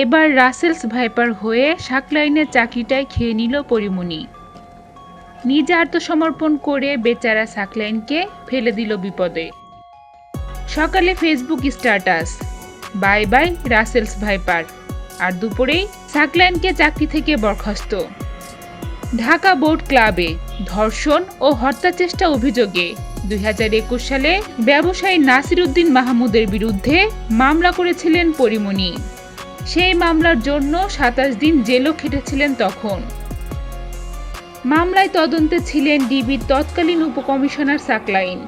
এবার Russell's viper হয়ে শাকলাইনের চাকরিটাই খেয়ে নিল পরিমণি। নিজে আত্মসমর্পণ করে বেচারা সাকলাইনকে ফেলে দিল বিপদে। সকালে Facebook status, bye bye Russell's viper, আর দুপুরেই সাকলাইনকে চাকরি থেকে বরখাস্ত। ঢাকা বোর্ড ক্লাবে ধর্ষণ ও হত্যা চেষ্টা অভিযোগে দুই হাজার একুশ সালে ব্যবসায়ী নাসির উদ্দিন মাহমুদের বিরুদ্ধে মামলা করেছিলেন পরিমণি। সেই মামলার জন্য সাতাশ দিন জেলও খেটেছিলেন তখন। মামলায় তদন্তে ছিলেন ডিবির তৎকালীন উপকমিশনার সাকলাইন।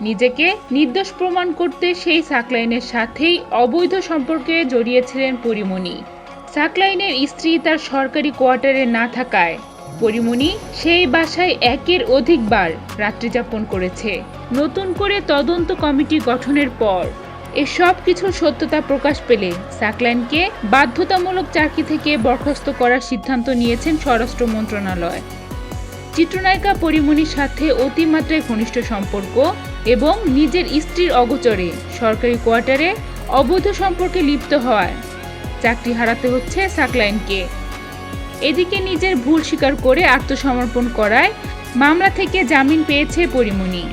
নিজেকে নির্দোষ প্রমাণ করতে সেই সাকলাইনের সাথেই অবৈধ সম্পর্কে জড়িয়েছিলেন পরিমণি। সাকলাইনের স্ত্রী তার সরকারি কোয়ার্টারে না থাকায় পরিমণি সেই বাসায় একের অধিকবার রাত্রিযাপন করেছে। নতুন করে তদন্ত কমিটি গঠনের পর এসব কিছুর সত্যতা প্রকাশ পেলে সাকলাইনকে বাধ্যতামূলক চাকরি থেকে বরখাস্ত করার সিদ্ধান্ত নিয়েছেন স্বরাষ্ট্র মন্ত্রণালয়। চিত্রনায়িকা পরিমণির সাথে অতিমাত্রায় ঘনিষ্ঠ সম্পর্ক এবং নিজের স্ত্রীর অগোচরে সরকারি কোয়ার্টারে অবৈধ সম্পর্কে লিপ্ত হওয়ায় চাকরি হারাতে হচ্ছে সাকলাইনকে। এদিকে নিজের ভুল স্বীকার করে আত্মসমর্পণ করায় মামলা থেকে জামিন পেয়েছে পরিমণি